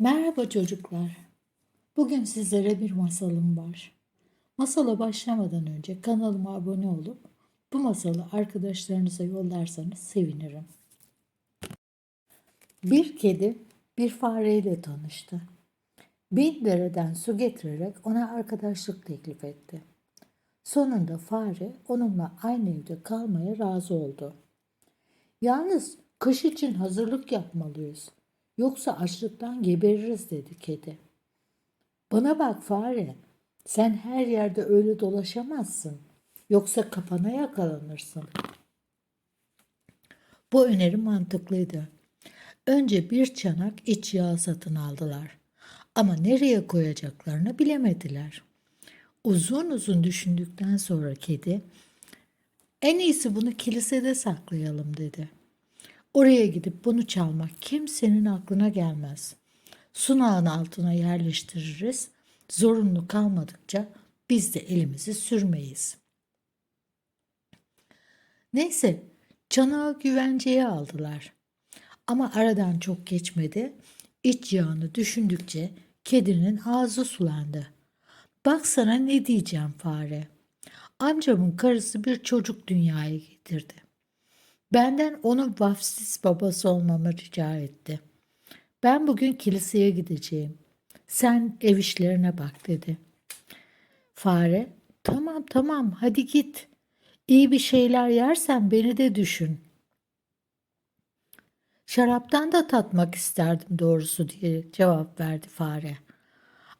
Merhaba çocuklar. Bugün sizlere bir masalım var. Masala başlamadan önce kanalıma abone olup bu masalı arkadaşlarınıza yollarsanız sevinirim. Bir kedi bir fareyle tanıştı. Bin dereden su getirerek ona arkadaşlık teklif etti. Sonunda fare onunla aynı evde kalmaya razı oldu. Yalnız kış için hazırlık yapmalıyız. Yoksa açlıktan gebeririz dedi kedi. Bana bak fare, sen her yerde öyle dolaşamazsın. Yoksa kapana yakalanırsın. Bu öneri mantıklıydı. Önce bir çanak iç yağ satın aldılar. Ama nereye koyacaklarını bilemediler. Uzun uzun düşündükten sonra kedi, en iyisi bunu kilisede saklayalım dedi. Oraya gidip bunu çalmak kimsenin aklına gelmez. Sunağın altına yerleştiririz. Zorunlu kalmadıkça biz de elimizi sürmeyiz. Neyse, çanağı güvenceye aldılar. Ama aradan çok geçmedi. İç yağını düşündükçe kedinin ağzı sulandı. Bak sana ne diyeceğim fare. Amcamın karısı bir çocuk dünyaya getirdi. Benden onun vafsiz babası olmamı rica etti. Ben bugün kiliseye gideceğim. Sen ev işlerine bak dedi. Fare, tamam tamam hadi git. İyi bir şeyler yersen beni de düşün. Şaraptan da tatmak isterdim doğrusu diye cevap verdi fare.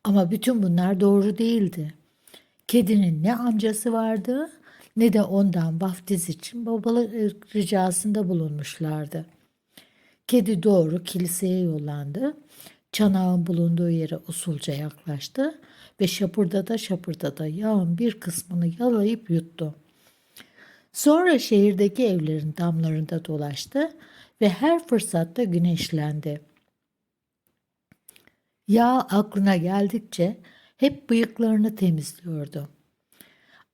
Ama bütün bunlar doğru değildi. Kedinin ne amcası vardı ne de ondan vaftiz için babalık ricasında bulunmuşlardı. Kedi doğru kiliseye yollandı. Çanağın bulunduğu yere usulca yaklaştı ve şapırdada şapırdada yağın bir kısmını yalayıp yuttu. Sonra şehirdeki evlerin damlarında dolaştı ve her fırsatta güneşlendi. Yağ aklına geldikçe hep bıyıklarını temizliyordu.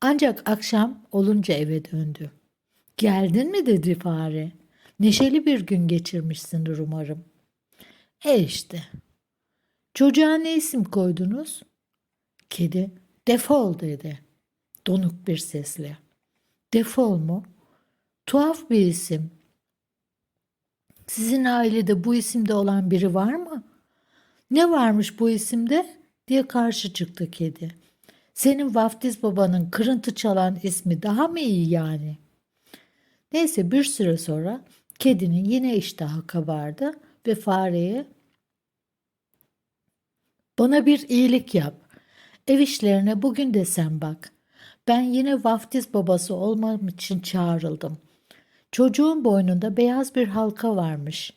Ancak akşam olunca eve döndü. Geldin mi dedi fare. Neşeli bir gün geçirmişsindir umarım. E işte. Çocuğa ne isim koydunuz? Kedi defol dedi. Donuk bir sesle. Defol mu? Tuhaf bir isim. Sizin ailede bu isimde olan biri var mı? Ne varmış bu isimde? diye karşı çıktı kedi. Senin vaftiz babanın kırıntı çalan ismi daha mı iyi yani? Neyse bir süre sonra kedinin yine iştahı kabardı ve fareye bana bir iyilik yap. Ev işlerine bugün de sen bak. Ben yine vaftiz babası olmam için çağrıldım. Çocuğun boynunda beyaz bir halka varmış.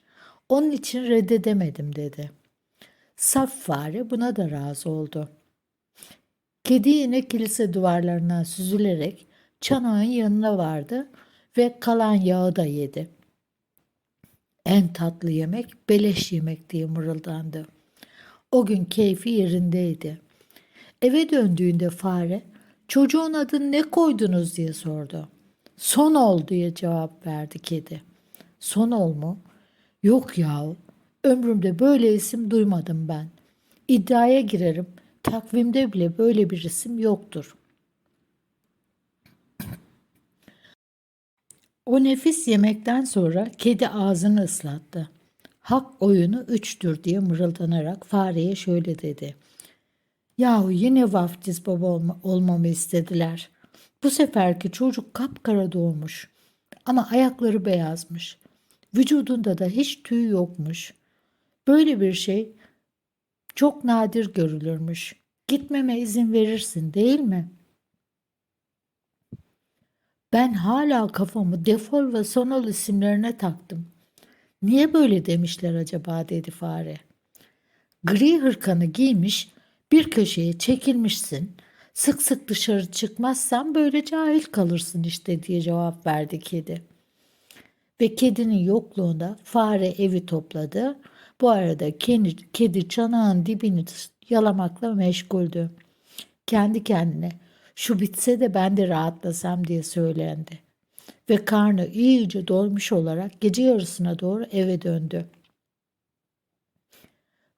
Onun için reddedemedim dedi. Saf fare buna da razı oldu. Kedi yine kilise duvarlarından süzülerek çanağın yanına vardı ve kalan yağı da yedi. En tatlı yemek beleş yemek diye mırıldandı. O gün keyfi yerindeydi. Eve döndüğünde fare çocuğun adını ne koydunuz diye sordu. Son ol diye cevap verdi kedi. Son ol mu? Yok yahu. Ömrümde böyle isim duymadım ben. İddiaya girerim. Takvimde bile böyle bir isim yoktur. O nefis yemekten sonra kedi ağzını ıslattı. Hak oyunu üçtür diye mırıldanarak fareye şöyle dedi. Yahu yine vaftiz baba olma, olmamı istediler. Bu seferki çocuk kapkara doğmuş. Ama ayakları beyazmış. Vücudunda da hiç tüy yokmuş. Böyle bir şey çok nadir görülürmüş. Gitmeme izin verirsin değil mi? Ben hala kafamı defol ve sonol isimlerine taktım. Niye böyle demişler acaba dedi fare. Gri hırkanı giymiş bir köşeye çekilmişsin. Sık sık dışarı çıkmazsan böyle cahil kalırsın işte diye cevap verdi kedi. Ve kedinin yokluğunda fare evi topladı. Bu arada kedi, kedi çanağın dibini yalamakla meşguldü. Kendi kendine şu bitse de ben de rahatlasam diye söylendi. Ve karnı iyice dolmuş olarak gece yarısına doğru eve döndü.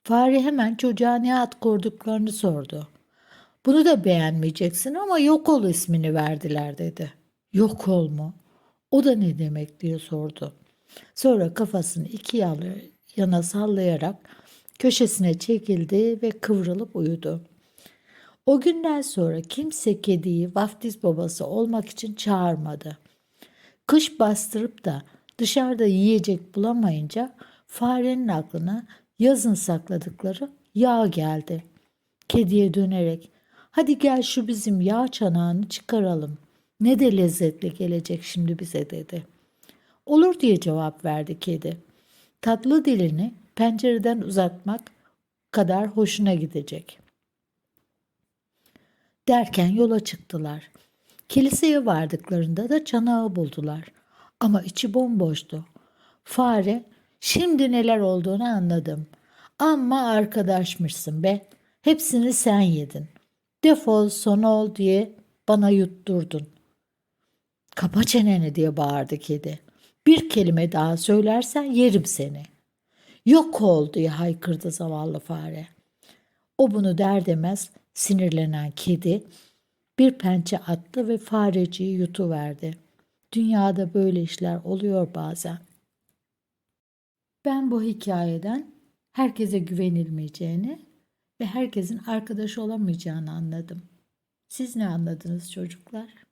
Fare hemen çocuğa ne at korduklarını sordu. Bunu da beğenmeyeceksin ama yok ol ismini verdiler dedi. Yok ol mu? O da ne demek diye sordu. Sonra kafasını iki yalı- yana sallayarak köşesine çekildi ve kıvrılıp uyudu. O günden sonra kimse kediyi vaftiz babası olmak için çağırmadı. Kış bastırıp da dışarıda yiyecek bulamayınca farenin aklına yazın sakladıkları yağ geldi. Kediye dönerek hadi gel şu bizim yağ çanağını çıkaralım. Ne de lezzetli gelecek şimdi bize dedi. Olur diye cevap verdi kedi. Tatlı dilini pencereden uzatmak kadar hoşuna gidecek. Derken yola çıktılar. Kiliseye vardıklarında da çanağı buldular. Ama içi bomboştu. Fare, şimdi neler olduğunu anladım. Amma arkadaşmışsın be. Hepsini sen yedin. Defol son ol diye bana yutturdun. Kapa çeneni diye bağırdı kedi. Bir kelime daha söylersen yerim seni. Yok ol diye haykırdı zavallı fare. O bunu der demez sinirlenen kedi bir pençe attı ve fareciyi yutuverdi. Dünyada böyle işler oluyor bazen. Ben bu hikayeden herkese güvenilmeyeceğini ve herkesin arkadaş olamayacağını anladım. Siz ne anladınız çocuklar?